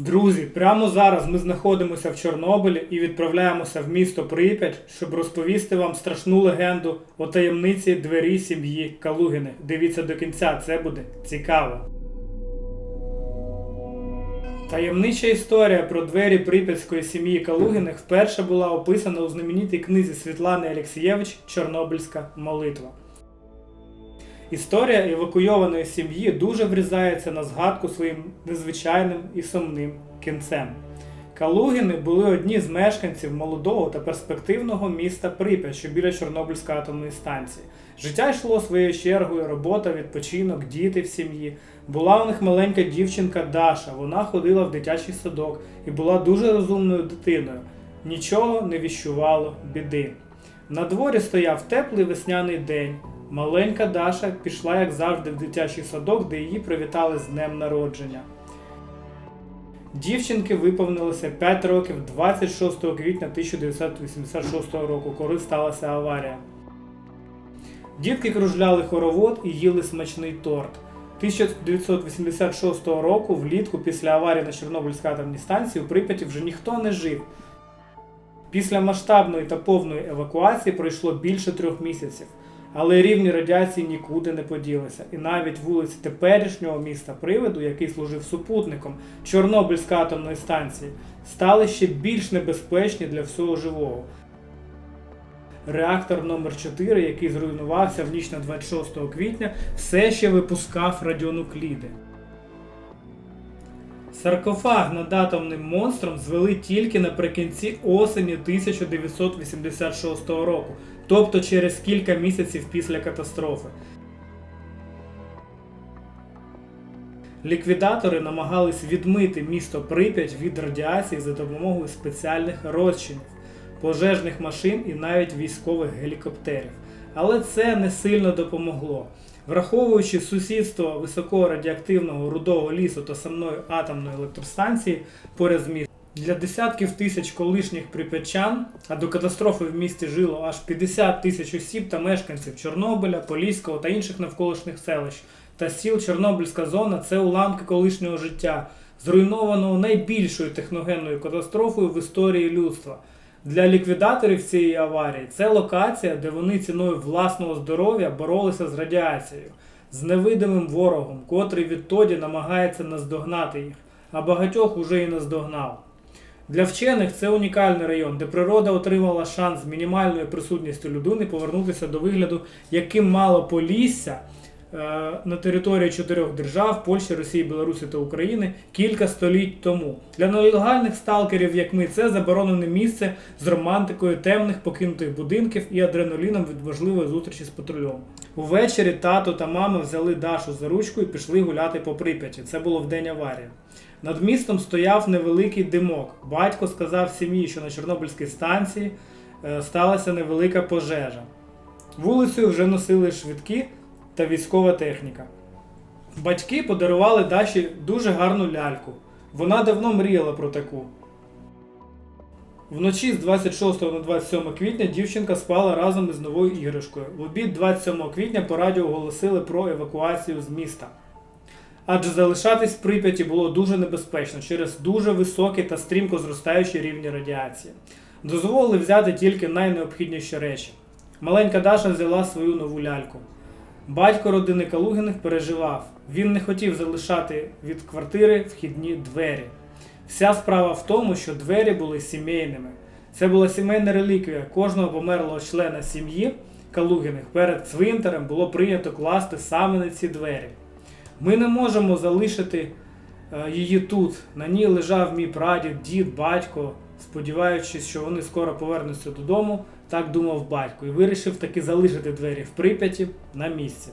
Друзі, прямо зараз ми знаходимося в Чорнобилі і відправляємося в місто Прип'ять, щоб розповісти вам страшну легенду о таємниці двері сім'ї Калугіних. Дивіться до кінця, це буде цікаво. Таємнича історія про двері прип'ятської сім'ї Калугіних вперше була описана у знаменитій книзі Світлани Алєксєєвич Чорнобильська молитва. Історія евакуйованої сім'ї дуже врізається на згадку своїм незвичайним і сумним кінцем. Калугіни були одні з мешканців молодого та перспективного міста Прип'ять, що біля Чорнобильської атомної станції. Життя йшло своєю чергою, робота, відпочинок, діти в сім'ї. Була у них маленька дівчинка Даша. Вона ходила в дитячий садок і була дуже розумною дитиною. Нічого не віщувало біди. На дворі стояв теплий весняний день. Маленька Даша пішла, як завжди, в дитячий садок, де її привітали з днем народження. Дівчинки виповнилося 5 років 26 квітня 1986 року, коли сталася аварія. Дітки кружляли хоровод і їли смачний торт. 1986 року, влітку, після аварії на Чорнобильській атомній станції, у Прип'яті вже ніхто не жив. Після масштабної та повної евакуації пройшло більше трьох місяців, але рівні радіації нікуди не поділися. І навіть вулиці теперішнього міста Приводу, який служив супутником Чорнобильської атомної станції, стали ще більш небезпечні для всього живого. Реактор номер 4 який зруйнувався в ніч на 26 квітня, все ще випускав радіонукліди. Саркофаг над атомним монстром звели тільки наприкінці осені 1986 року, тобто через кілька місяців після катастрофи. Ліквідатори намагались відмити місто Прип'ять від радіації за допомогою спеціальних розчинів, пожежних машин і навіть військових гелікоптерів. Але це не сильно допомогло. Враховуючи сусідство високорадіоактивного рудого лісу та самої атомної електростанції поряд з містом, для десятків тисяч колишніх прип'ятчан, а до катастрофи в місті жило аж 50 тисяч осіб та мешканців Чорнобиля, Поліського та інших навколишніх селищ та сіл Чорнобильська зона це уламки колишнього життя, зруйнованого найбільшою техногенною катастрофою в історії людства. Для ліквідаторів цієї аварії це локація, де вони ціною власного здоров'я боролися з радіацією, з невидимим ворогом, котрий відтоді намагається наздогнати їх, а багатьох уже і наздогнав. Для вчених це унікальний район, де природа отримала шанс з мінімальною присутністю людини повернутися до вигляду, яким мало Полісся е, на території чотирьох держав Польщі, Росії, Білорусі та України кілька століть тому. Для нелегальних сталкерів, як ми, це заборонене місце з романтикою темних покинутих будинків і адреналіном від важливої зустрічі з патрулем. Увечері тато та мама взяли Дашу за ручку і пішли гуляти по Прип'яті. Це було в день аварії. Над містом стояв невеликий димок. Батько сказав сім'ї, що на Чорнобильській станції е, сталася невелика пожежа. Вулицею вже носили швидкі та військова техніка. Батьки подарували Даші дуже гарну ляльку. Вона давно мріяла про таку. Вночі з 26 на 27 квітня дівчинка спала разом із новою іграшкою. В обід 27 квітня по радіо оголосили про евакуацію з міста. Адже залишатись в Прип'яті було дуже небезпечно через дуже високі та стрімко зростаючі рівні радіації. Дозволили взяти тільки найнеобхідніші речі. Маленька Даша взяла свою нову ляльку. Батько родини Калугіних переживав. Він не хотів залишати від квартири вхідні двері. Вся справа в тому, що двері були сімейними. Це була сімейна реліквія кожного померлого члена сім'ї Калугіних перед цвинтарем було прийнято класти саме на ці двері. Ми не можемо залишити е, її тут. На ній лежав мій прадід, дід, батько, сподіваючись, що вони скоро повернуться додому, так думав батько, і вирішив таки залишити двері в Прип'яті на місці.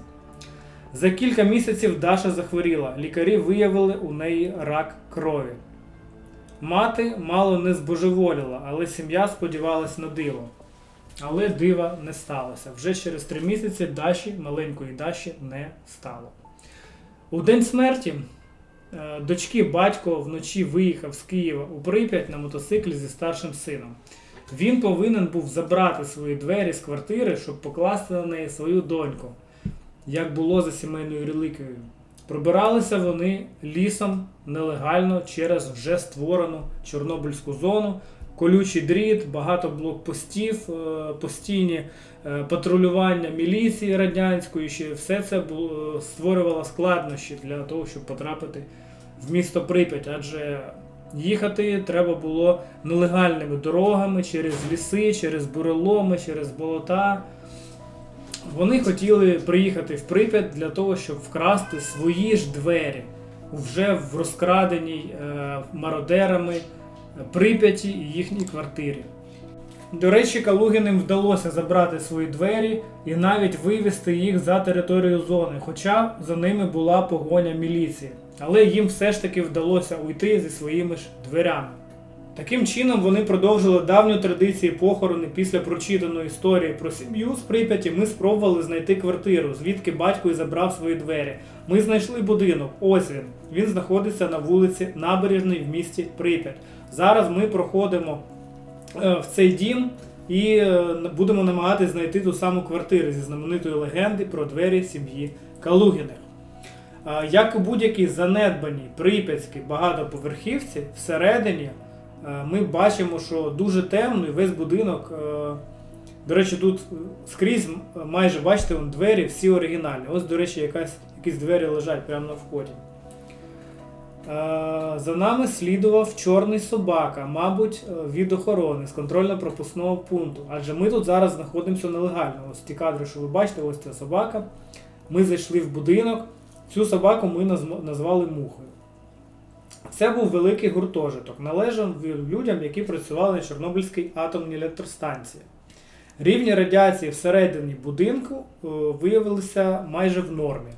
За кілька місяців Даша захворіла. Лікарі виявили у неї рак крові. Мати мало не збожеволіла, але сім'я сподівалась на диво. Але дива не сталося. Вже через три місяці Даші, маленької Даші, не стало. У день смерті е, дочки батько вночі виїхав з Києва у Прип'ять на мотоциклі зі старшим сином. Він повинен був забрати свої двері з квартири, щоб покласти на неї свою доньку, як було за сімейною реліквією. Пробиралися вони лісом нелегально через вже створену Чорнобильську зону. Колючий дріт, багато блокпостів, е, постійні е, патрулювання міліції радянської, ще все це було, створювало складнощі для того, щоб потрапити в місто Прип'ять, адже їхати треба було нелегальними дорогами через ліси, через буреломи, через болота. Вони хотіли приїхати в Прип'ять для того, щоб вкрасти свої ж двері вже в розкраденій е, мародерами Прип'яті і їхній квартирі. До речі, Калугіним вдалося забрати свої двері і навіть вивезти їх за територію зони, хоча за ними була погоня міліції. Але їм все ж таки вдалося уйти зі своїми ж дверями. Таким чином вони продовжили давню традицію похорони після прочитаної історії про сім'ю з Прип'яті. Ми спробували знайти квартиру, звідки батько і забрав свої двері. Ми знайшли будинок. Ось він. Він знаходиться на вулиці Набережний в місті Прип'ять. Зараз ми проходимо е, в цей дім і е, будемо намагатись знайти ту саму квартиру зі знаменитої легенди про двері сім'ї Калугіних. Е, Як у будь-якій занедбаній прип'ятській багатоповерхівці, всередині ми бачимо, що дуже темно і весь будинок. е, До речі, тут е, скрізь майже бачите вон, двері всі оригінальні. Ось, до речі, якась, якісь двері лежать прямо на вході. Е, За нами слідував чорний собака, мабуть, е, від охорони з контрольно-пропускного пункту. Адже ми тут зараз знаходимося нелегально. Ось ті кадри, що ви бачите, ось ця собака. Ми зайшли в будинок. Цю собаку ми назвали мухою. Це був великий гуртожиток, належав людям, які працювали на Чорнобильській атомній електростанції. Рівні радіації всередині будинку е, виявилися майже в нормі,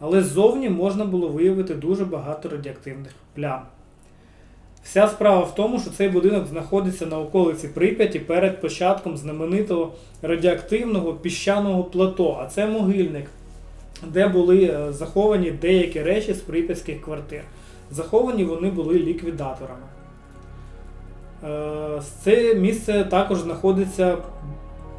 але ззовні можна було виявити дуже багато радіоактивних плям. Вся справа в тому, що цей будинок знаходиться на околиці Прип'яті перед початком знаменитого радіоактивного піщаного плато, а це могильник, де були е, заховані деякі речі з прип'ятських квартир. Заховані вони були ліквідаторами. Е, Це місце також знаходиться,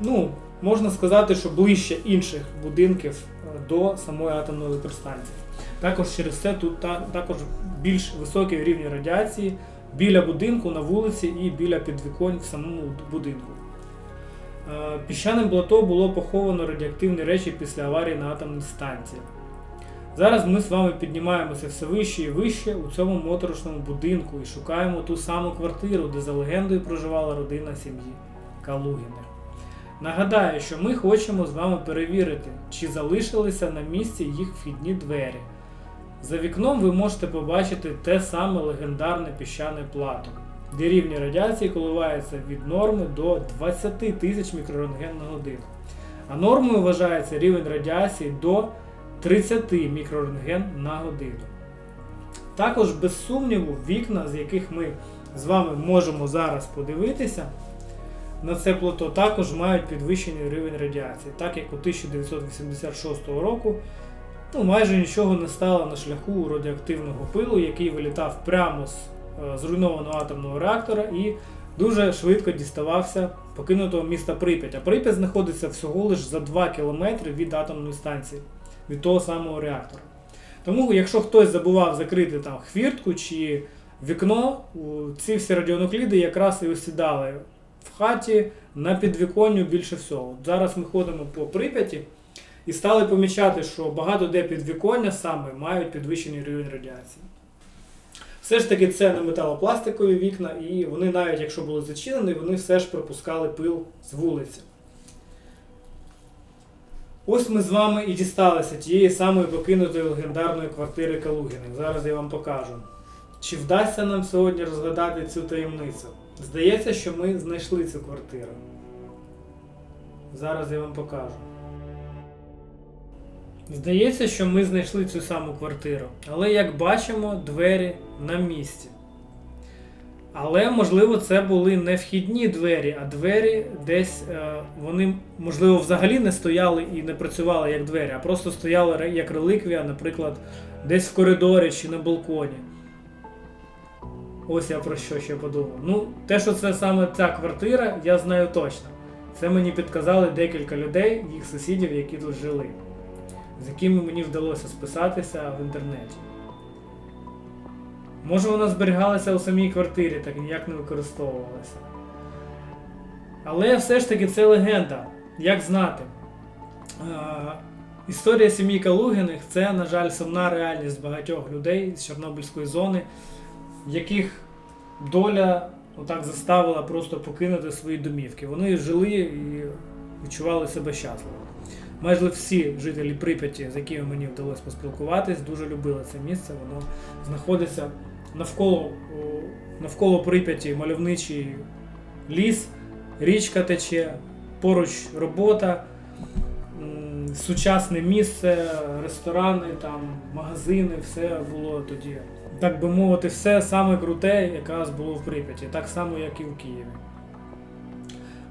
ну, можна сказати, що ближче інших будинків е, до самої атомної електростанції. Також через це тут також більш високі рівні радіації біля будинку, на вулиці і біля підвіконь в самому будинку. Е, Піщаним блато було поховано радіоактивні речі після аварії на атомній станції. Зараз ми з вами піднімаємося все вище і вище у цьому моторошному будинку і шукаємо ту саму квартиру, де за легендою проживала родина сім'ї Калугіних. Нагадаю, що ми хочемо з вами перевірити, чи залишилися на місці їх вхідні двері. За вікном ви можете побачити те саме легендарне піщане плато, де рівні радіації коливаються від норми до 20 тисяч мікрорентген на годину. А нормою вважається рівень радіації до 30 мікрорентген на годину. Також, без сумніву, вікна, з яких ми з вами можемо зараз подивитися на це плато, також мають підвищений рівень радіації, так як у 1986 року ну, майже нічого не стало на шляху радіоактивного пилу, який вилітав прямо з е, зруйнованого атомного реактора і дуже швидко діставався покинутого міста Прип'ять. А Прип'ять знаходиться всього лише за 2 кілометри від атомної станції, від того самого реактора. Тому, якщо хтось забував закрити там хвіртку чи вікно, ці всі радіонукліди якраз і осідали в хаті на підвіконню більше всього. Зараз ми ходимо по Прип'яті і стали помічати, що багато де підвіконня саме мають підвищений рівень радіації. Все ж таки це не металопластикові вікна, і вони навіть якщо були зачинені, вони все ж пропускали пил з вулиці. Ось ми з вами і дісталися тієї самої покинутої легендарної квартири Калугіних. Зараз я вам покажу. Чи вдасться нам сьогодні розгадати цю таємницю? Здається, що ми знайшли цю квартиру. Зараз я вам покажу. Здається, що ми знайшли цю саму квартиру, але як бачимо, двері на місці. Але, можливо, це були не вхідні двері, а двері десь е, вони, можливо, взагалі не стояли і не працювали як двері, а просто стояли як реліквія, наприклад, десь в коридорі чи на балконі. Ось я про що ще подумав. Ну, те, що це саме ця квартира, я знаю точно. Це мені підказали декілька людей, їх сусідів, які тут жили. з якими мені вдалося списатися в інтернеті. Може вона зберігалася у самій квартирі, так ніяк не використовувалася. Але все ж таки це легенда. Як знати? Е, Історія сім'ї Калугіних це, на жаль, сумна реальність багатьох людей з Чорнобильської зони, яких доля отак заставила просто покинути свої домівки. Вони жили і відчували себе щасливо. Майже всі жителі Прип'яті, з якими мені вдалося поспілкуватись, дуже любили це місце. Воно знаходиться навколо, навколо Прип'яті мальовничий ліс, річка тече, поруч робота, сучасне місце, ресторани, там, магазини, все було тоді. Так би мовити, все саме круте, якраз було в Прип'яті, так само, як і в Києві.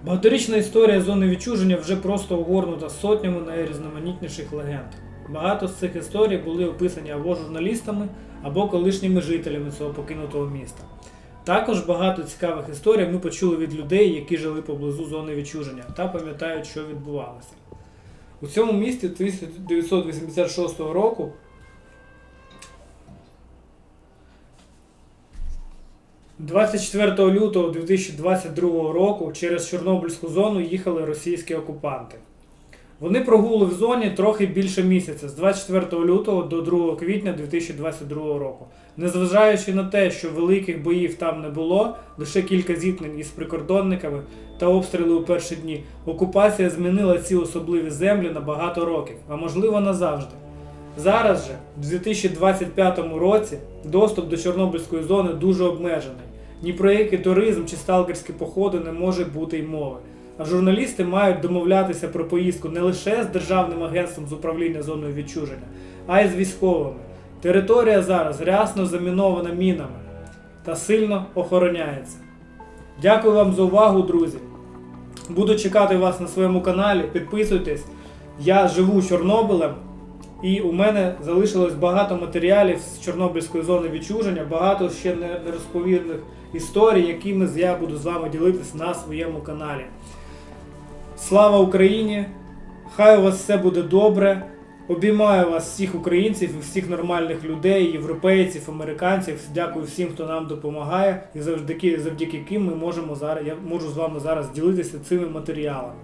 Багаторічна історія зони відчуження вже просто огорнута сотнями найрізноманітніших легенд. Багато з цих історій були описані або журналістами, або колишніми жителями цього покинутого міста. Також багато цікавих історій ми почули від людей, які жили поблизу зони відчуження та пам'ятають, що відбувалося. У цьому місті 1986 року – 24 лютого 2022 року через Чорнобильську зону їхали російські окупанти. Вони прогули в зоні трохи більше місяця з 24 лютого до 2 квітня 2022 року. Незважаючи на те, що великих боїв там не було, лише кілька зіткнень із прикордонниками та обстріли у перші дні, окупація змінила ці особливі землі на багато років, а можливо назавжди. Зараз же, в 2025 році, доступ до Чорнобильської зони дуже обмежений. Ні про який туризм чи сталкерські походи не може бути й мови. Журналісти мають домовлятися про поїздку не лише з Державним агентством з управління зоною відчуження, а й з військовими. Територія зараз рясно замінована мінами та сильно охороняється. Дякую вам за увагу, друзі. Буду чекати вас на своєму каналі. Підписуйтесь. Я живу Чорнобилем, і у мене залишилось багато матеріалів з Чорнобильської зони відчуження, багато ще не- нерозповіданих історій, якими я буду з вами ділитись на своєму каналі. Слава Україні! Хай у вас все буде добре. Обіймаю вас всіх українців і всіх нормальних людей, європейців, американців. Дякую всім, хто нам допомагає, і завдяки, завдяки ким ми можемо зараз. Я можу з вами зараз ділитися цими матеріалами.